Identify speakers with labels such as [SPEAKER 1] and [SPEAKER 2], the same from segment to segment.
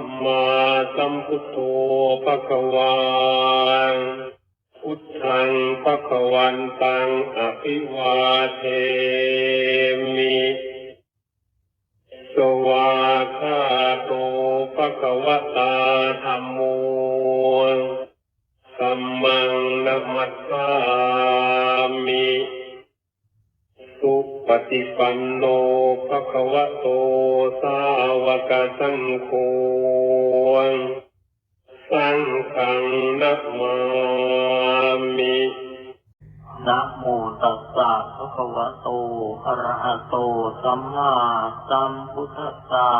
[SPEAKER 1] มมาสัมพุทโธภะคะวาพุทธังภะคะวันตังอภิวาเทมิสวาคาโตภะคะวตาธัมโมสัมมังนัมมัสสา ปฏิปันโนภะคะวะโตสาวกสังโฆสังฆังนัมามิ
[SPEAKER 2] นะโมตัสสะภะคะวะโตอะระหะโตสัมมาสัมพุทธัสสะ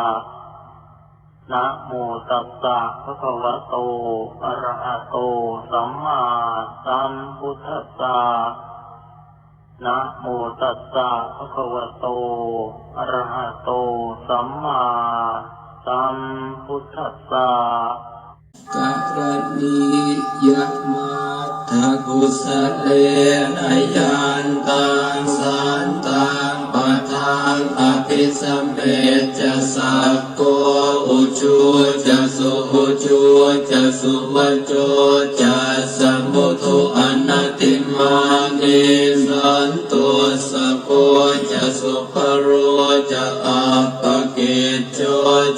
[SPEAKER 2] นะโมตัสสะภะคะวะโตอะระหะโตสัมมาสัมพุทธัสสะ นะโมตัสสะภะคะวะโต อะระหะโต สัมมาสัมพุทธัสสะ
[SPEAKER 3] กรณียมาทากุสเลนะยานตังสานตังปะทางอภิสัมเมจะสักโกอุจูจะสุอุจูจะสุวัจโจจะ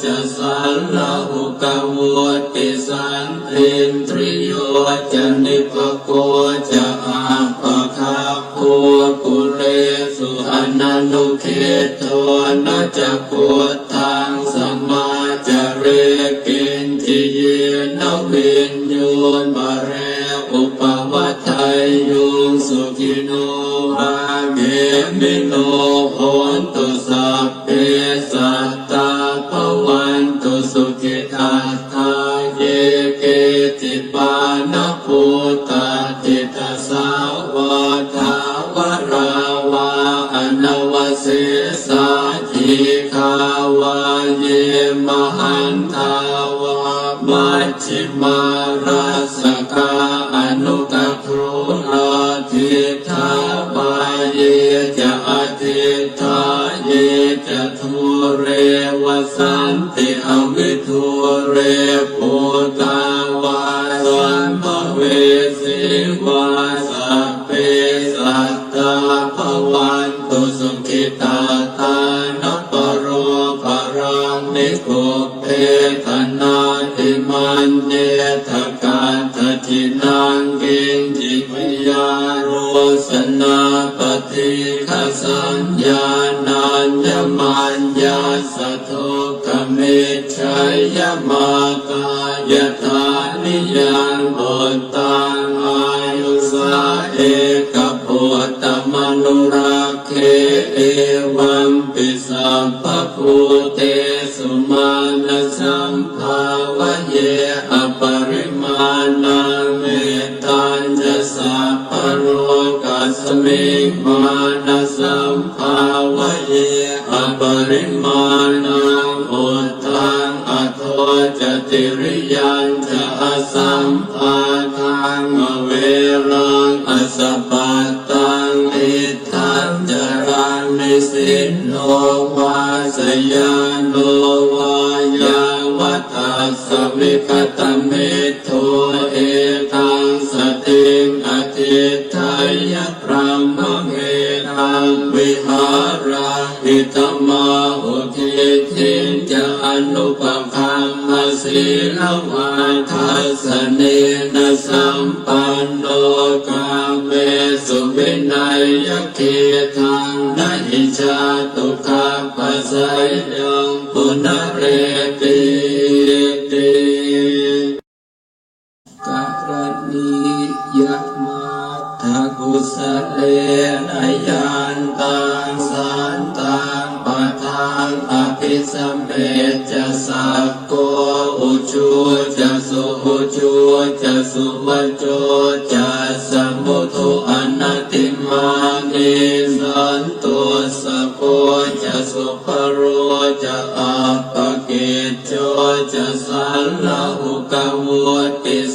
[SPEAKER 3] จะสันลาหุกวุติสันตินทริโยจะนิปโกจะอัปะคาภูกุเรสุอนันตุเขโตนะจะพุทธังสมาจะเรกินจิเยนวินโยนบาเรอุปวัฏไทยยุงสุขิโนอาเกมิโนโหนตุส เยมหันทาวามัชชิมาราสกาอนุตครุนาทิทาบาเยจะอธิทาเยจะทุเรวสันติอวิทุเรปุตาวาสัมภเวสิวาสัพเพสัตตาภวันตุสุขิตาตา สะโทกเมชัยยมากายทานิยานบนตา วาสยานโนวายาวัตาสวิคตเมโทเอตังสติงอธิทายะพรหมเมตังวิหาราหิตมาหุทิทินจะอนุปคัมมสีลวาทัสเนนสัมปันโนกาเมสุวินัยยเก สสยยังปุณเรติติกรณียมาทากุสเลนะยานตังสานตังปะทางอภิสเมจะสักโกอุจูจะสุอุจูจะสุวัจ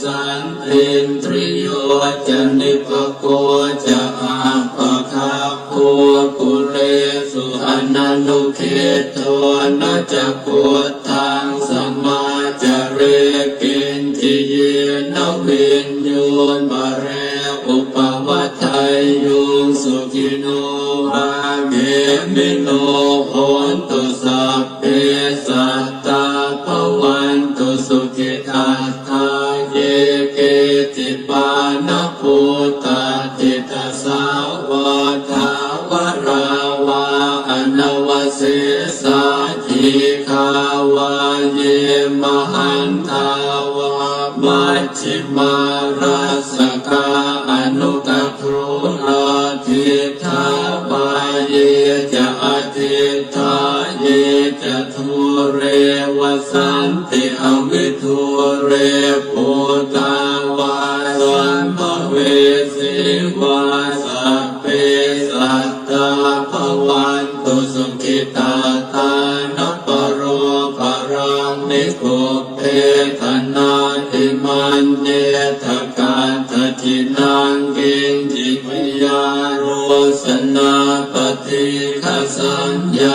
[SPEAKER 3] สันตินตริโยจันติปโกจะอาปะคาภูกุเรสุอนันุเขตโทนะจักโกทังสมาจเรกินจิเยนวินยุนบาเรอุปวัฏไทยุสุขิโนภาเกมิโนโมัชชิมาราสกาอนุตครุราทิทาวายเยจะอธิทาเยจะทุเรวสันติอวิทุเรปุตาวาสัมเวสิวาสเพสัตตาภ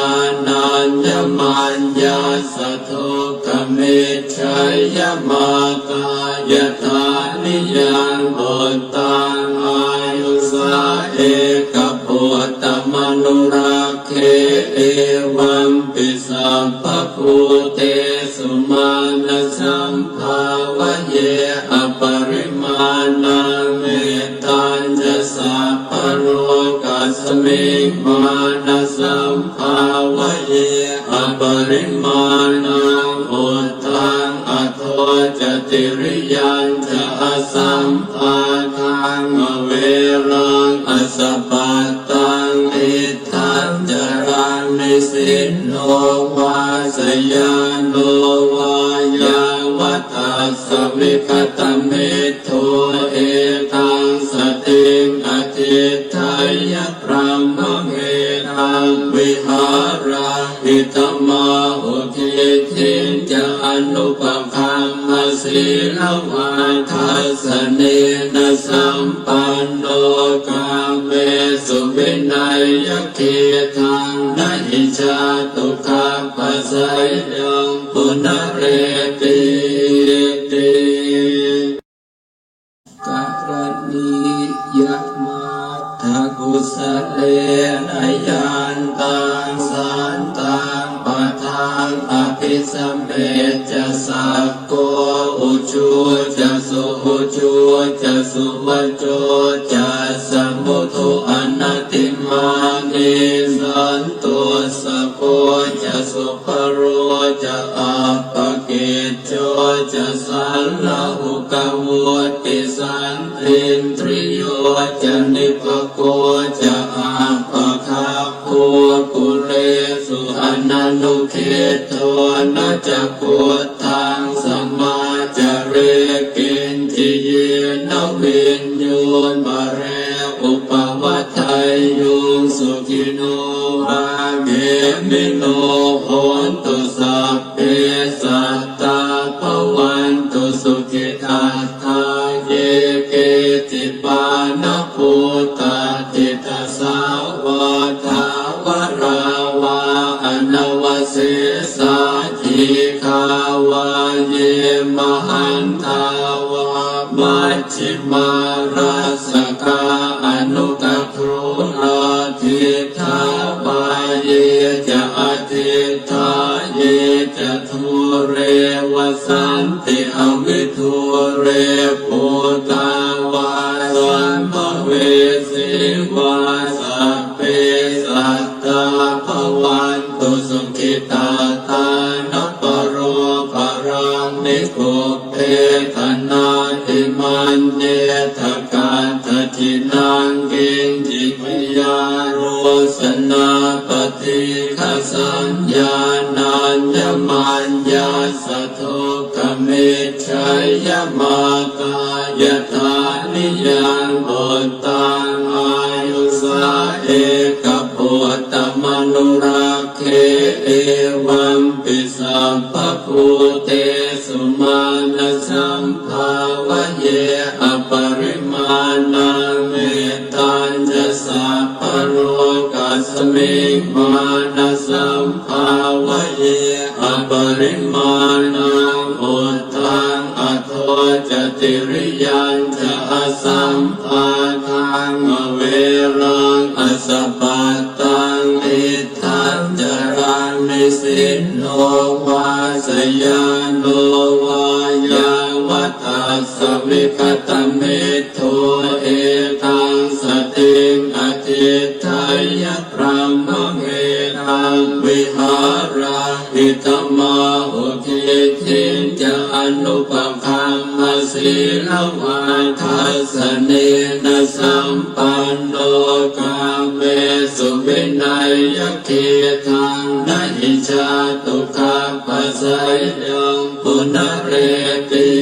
[SPEAKER 3] านัญญมัญญาสะโทกเมชัยยมากายทานิยังบทตัง สมิมาณสัมภาวะเยอปริมาณังอุตตังอโทจติริยันจะอสัมภาทังเวรังอสปปะตังอิทังจรันิสินโนวาสยานโนวายาวัตาสวิคตเม สุวินัยยเกทังนะอิชาตุขาปัสสยยังปุณเรติติกรณียมาทากุสเลนะยานตังสานตังปะทางอภิสัมเมจะสักโกอุจูจะสุอุจูจะสุวัจโจจะ นตินทริโยจันิปโกจะอาปะคาโคกุเรสุอนันตุเขโทนะจะปุตตั รังนิโกเพธนาติมันเนทกาทจินังกินจิปยาโรสนาปฏิฆสัญญานัญญมัญญาสะโทกเมชัยยมาตายตานิยังบทตังอา วะเยอปริมาณังอุตตังอโทจติริยันจะอสัมภาทังเวรังอสปัตตังอิทังจารานิสินโนวาสยานโนวายังวัตตัสสวิคตเมโท นุปคัมมสีลวาทัสเนนะสัมปันโนกาเมสุวินัยยเกทังนะหิชาตุคาปัสสยยังปุณเรติ